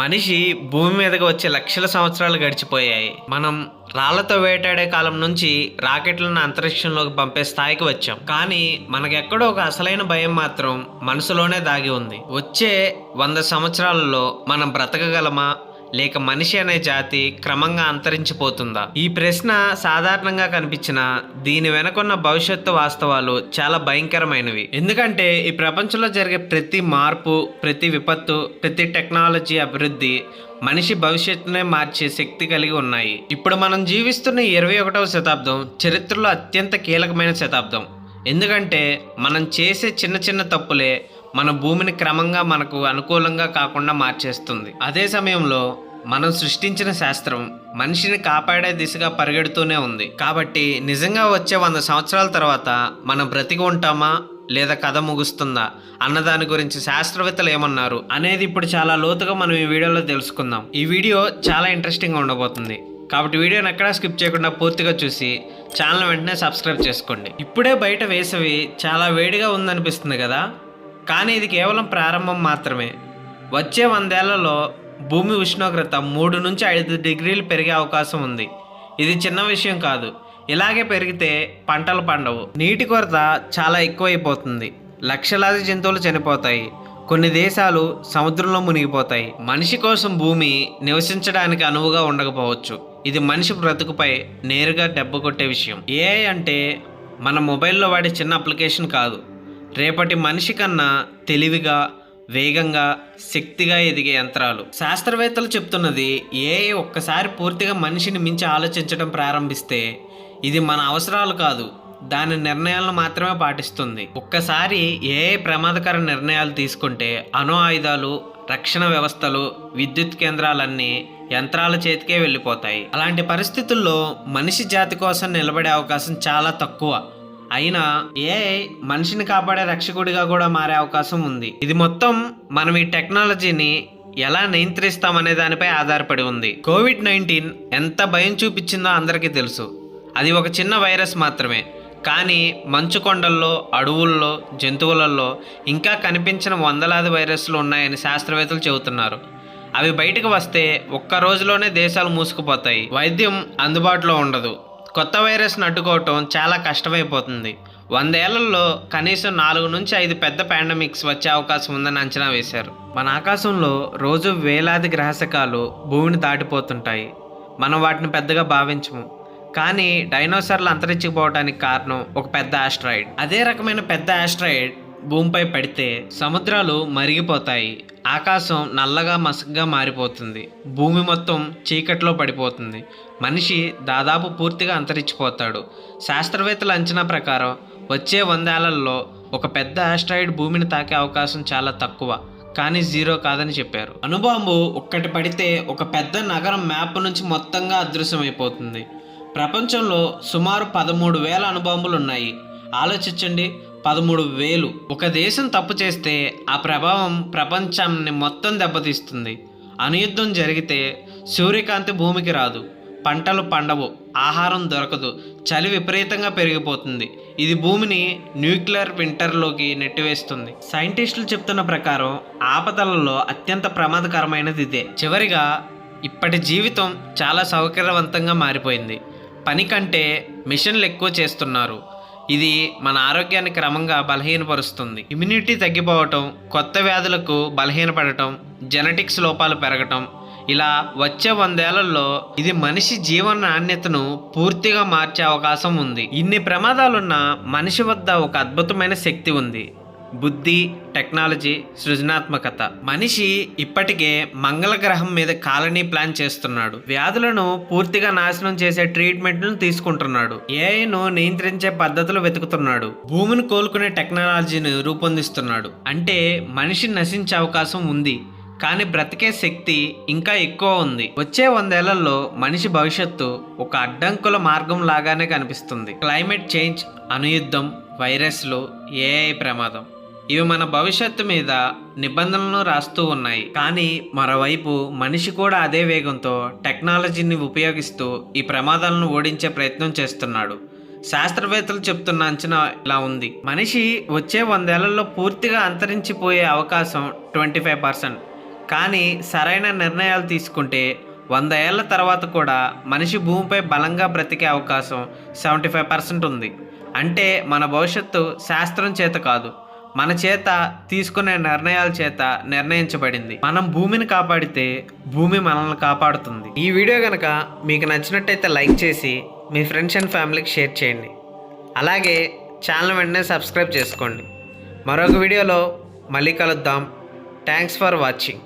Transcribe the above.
మనిషి భూమి మీదకి వచ్చే లక్షల సంవత్సరాలు గడిచిపోయాయి. మనం రాళ్ళతో వేటాడే కాలం నుంచి రాకెట్లను అంతరిక్షంలోకి పంపే స్థాయికి వచ్చాం. కానీ మనకెక్కడో ఒక అసలైన భయం మాత్రం మనసులోనే దాగి ఉంది. వచ్చే వంద సంవత్సరాలలో మనం బ్రతకగలమా? లేక మనిషి అనే జాతి క్రమంగా అంతరించిపోతుందా? ఈ ప్రశ్న సాధారణంగా కనిపించిన దీని వెనకున్న భవిష్యత్తు వాస్తవాలు చాలా భయంకరమైనవి. ఎందుకంటే ఈ ప్రపంచంలో జరిగే ప్రతి మార్పు ప్రతి విపత్తు ప్రతి టెక్నాలజీ అభివృద్ధి మనిషి భవిష్యత్తునే మార్చే శక్తి కలిగి ఉన్నాయి. ఇప్పుడు మనం జీవిస్తున్న ఇరవై ఒకటవ శతాబ్దం చరిత్రలో అత్యంత కీలకమైన శతాబ్దం. ఎందుకంటే మనం చేసే చిన్న చిన్న తప్పులే మన భూమిని క్రమంగా మనకు అనుకూలంగా కాకుండా మార్చేస్తుంది. అదే సమయంలో మనం సృష్టించిన శాస్త్రం మనిషిని కాపాడే దిశగా పరిగెడుతూనే ఉంది. కాబట్టి నిజంగా వచ్చే వంద సంవత్సరాల తర్వాత మనం బ్రతికి ఉంటామా? లేదా కథ ముగుస్తుందా? అన్నదాని గురించి శాస్త్రవేత్తలు ఏమన్నారు? అనేది ఇప్పుడు చాలా లోతుగా మనం ఈ వీడియోలో తెలుసుకుందాం. ఈ వీడియో చాలా ఇంట్రెస్టింగ్గా ఉండబోతుంది. కాబట్టి వీడియోని ఎక్కడా స్కిప్ చేయకుండా పూర్తిగా చూసి ఛానల్ వెంటనే సబ్స్క్రైబ్ చేసుకోండి. ఇప్పుడే బయట వేసవి చాలా వేడిగా ఉందనిపిస్తుంది కదా? కానీ ఇది కేవలం ప్రారంభం మాత్రమే. వచ్చే వందేళ్ళలో భూమి ఉష్ణోగ్రత మూడు నుంచి ఐదు డిగ్రీలు పెరిగే అవకాశం ఉంది. ఇది చిన్న విషయం కాదు. ఇలాగే పెరిగితే పంటలు పండవు. నీటి కొరత చాలా ఎక్కువైపోతుంది. లక్షలాది జంతువులు చనిపోతాయి. కొన్ని దేశాలు సముద్రంలో మునిగిపోతాయి. మనిషి కోసం భూమి నివసించడానికి అనువుగా ఉండకపోవచ్చు. ఇది మనిషి బ్రతుకుపై నేరుగా దెబ్బ కొట్టే విషయం. ఏఐ అంటే మన మొబైల్లో వాడే చిన్న అప్లికేషన్ కాదు. రేపటి మనిషి కన్నా తెలివిగా వేగంగా శక్తిగా ఎదిగే యంత్రాలు. శాస్త్రవేత్తలు చెప్తున్నది ఏఐ ఒక్కసారి పూర్తిగా మనిషిని మించి ఆలోచించడం ప్రారంభిస్తే ఇది మన అవసరాలు కాదు దాని నిర్ణయాలను మాత్రమే పాటిస్తుంది. ఒక్కసారి ఏఐ ప్రమాదకర నిర్ణయాలు తీసుకుంటే అణు ఆయుధాలు రక్షణ వ్యవస్థలు విద్యుత్ కేంద్రాలన్నీ యంత్రాల చేతికే వెళ్ళిపోతాయి. అలాంటి పరిస్థితుల్లో మనిషి జాతి కోసం నిలబడే అవకాశం చాలా తక్కువ. అయినా ఏఐ మనిషిని కాపాడే రక్షకుడిగా కూడా మారే అవకాశం ఉంది. ఇది మొత్తం మనం ఈ టెక్నాలజీని ఎలా నియంత్రిస్తామనే దానిపై ఆధారపడి ఉంది. కోవిడ్ నైన్టీన్ ఎంత భయం చూపించిందో అందరికీ తెలుసు. అది ఒక చిన్న వైరస్ మాత్రమే. కానీ మంచు కొండల్లో అడవుల్లో జంతువులలో ఇంకా కనిపించిన వందలాది వైరస్లు ఉన్నాయని శాస్త్రవేత్తలు చెబుతున్నారు. అవి బయటకు వస్తే ఒక్క రోజులోనే దేశాలు మూసుకుపోతాయి. వైద్యం అందుబాటులో ఉండదు. కొత్త వైరస్ను అడ్డుకోవటం చాలా కష్టమైపోతుంది. వందేళ్ళలో కనీసం నాలుగు నుంచి ఐదు పెద్ద పాండమిక్స్ వచ్చే అవకాశం ఉందని అంచనా వేశారు. మన ఆకాశంలో రోజు వేలాది గ్రహశకాలు భూమిని దాటిపోతుంటాయి. మనం వాటిని పెద్దగా భావించము. కానీ డైనోసార్లు అంతరించిపోవడానికి కారణం ఒక పెద్ద ఆస్ట్రాయిడ్. అదే రకమైన పెద్ద ఆస్ట్రాయిడ్ భూమిపై పడితే సముద్రాలు మరిగిపోతాయి. ఆకాశం నల్లగా మసగ్గా మారిపోతుంది. భూమి మొత్తం చీకట్లో పడిపోతుంది. మనిషి దాదాపు పూర్తిగా అంతరించిపోతాడు. శాస్త్రవేత్తల అంచనా ప్రకారం వచ్చే వందేళ్ళలో ఒక పెద్ద ఆస్ట్రాయిడ్ భూమిని తాకే అవకాశం చాలా తక్కువ. కానీ జీరో కాదని చెప్పారు. అణుబాంబు ఒక్కటి పడితే ఒక పెద్ద నగరం మ్యాప్ నుంచి మొత్తంగా అదృశ్యమైపోతుంది. ప్రపంచంలో సుమారు పదమూడు వేల అణుబాంబులు ఉన్నాయి. ఆలోచించండి. పదమూడు వేలు. ఒక దేశం తప్పు చేస్తే ఆ ప్రభావం ప్రపంచాన్ని మొత్తం దెబ్బతీస్తుంది. అణుయుద్ధం జరిగితే సూర్యకాంతి భూమికి రాదు. పంటలు పండవు ఆహారం దొరకదు చలి విపరీతంగా పెరిగిపోతుంది. ఇది భూమిని న్యూక్లియర్ వింటర్లోకి నెట్టివేస్తుంది. సైంటిస్టులు చెప్తున్న ప్రకారం ఆపదలలో అత్యంత ప్రమాదకరమైనది ఇదే. చివరిగా ఇప్పటి జీవితం చాలా సౌకర్యవంతంగా మారిపోయింది. పని కంటే మిషన్లు ఎక్కువ చేస్తున్నారు. ఇది మన ఆరోగ్యాన్ని క్రమంగా బలహీనపరుస్తుంది. ఇమ్యూనిటీ తగ్గిపోవటం కొత్త వ్యాధులకు బలహీనపడటం జెనెటిక్స్ లోపాలు పెరగటం ఇలా వచ్చే వందేళ్ళలో ఇది మనిషి జీవన నాణ్యతను పూర్తిగా మార్చే అవకాశం ఉంది. ఇన్ని ప్రమాదాలున్న మనిషి వద్ద ఒక అద్భుతమైన శక్తి ఉంది. బుద్ధి టెక్నాలజీ సృజనాత్మకత. మనిషి ఇప్పటికే మంగళ గ్రహం మీద కాలనీ ప్లాన్ చేస్తున్నాడు. వ్యాధులను పూర్తిగా నాశనం చేసే ట్రీట్మెంట్లను తీసుకుంటున్నాడు. ఏఐను నియంత్రించే పద్ధతులు వెతుకుతున్నాడు. భూమిని కోలుకునే టెక్నాలజీని రూపొందిస్తున్నాడు. అంటే మనిషి నశించే అవకాశం ఉంది. కానీ బ్రతికే శక్తి ఇంకా ఎక్కువ ఉంది. వచ్చే వందేళ్ళలో మనిషి భవిష్యత్తు ఒక అడ్డంకుల మార్గం లాగానే కనిపిస్తుంది. క్లైమేట్ చేంజ్ అనుయుద్ధం వైరస్లు ఏఐ ప్రమాదం. ఇవి మన భవిష్యత్తు మీద నిబంధనలను రాస్తూ ఉన్నాయి. కానీ మరోవైపు మనిషి కూడా అదే వేగంతో టెక్నాలజీని ఉపయోగిస్తూ ఈ ప్రమాదాలను ఓడించే ప్రయత్నం చేస్తున్నాడు. శాస్త్రవేత్తలు చెప్తున్న అంచనా ఇలా ఉంది. మనిషి వచ్చే వందేళ్ళలో పూర్తిగా అంతరించిపోయే అవకాశం ట్వంటీ ఫైవ్ పర్సెంట్. కానీ సరైన నిర్ణయాలు తీసుకుంటే వంద ఏళ్ళ తర్వాత కూడా మనిషి భూమిపై బలంగా బ్రతికే అవకాశం సెవెంటీ ఫైవ్ పర్సెంట్ ఉంది. అంటే మన భవిష్యత్తు శాస్త్రం చేత కాదు. మన చేత తీసుకునే నిర్ణయాల చేత నిర్ణయించబడింది. మనం భూమిని కాపాడితే భూమి మనల్ని కాపాడుతుంది. ఈ వీడియో కనుక మీకు నచ్చినట్టయితే లైక్ చేసి మీ ఫ్రెండ్స్ అండ్ ఫ్యామిలీకి షేర్ చేయండి. అలాగే ఛానల్ వెంటనే సబ్స్క్రైబ్ చేసుకోండి. మరొక వీడియోలో మళ్ళీ కలుద్దాం. Thanks for watching.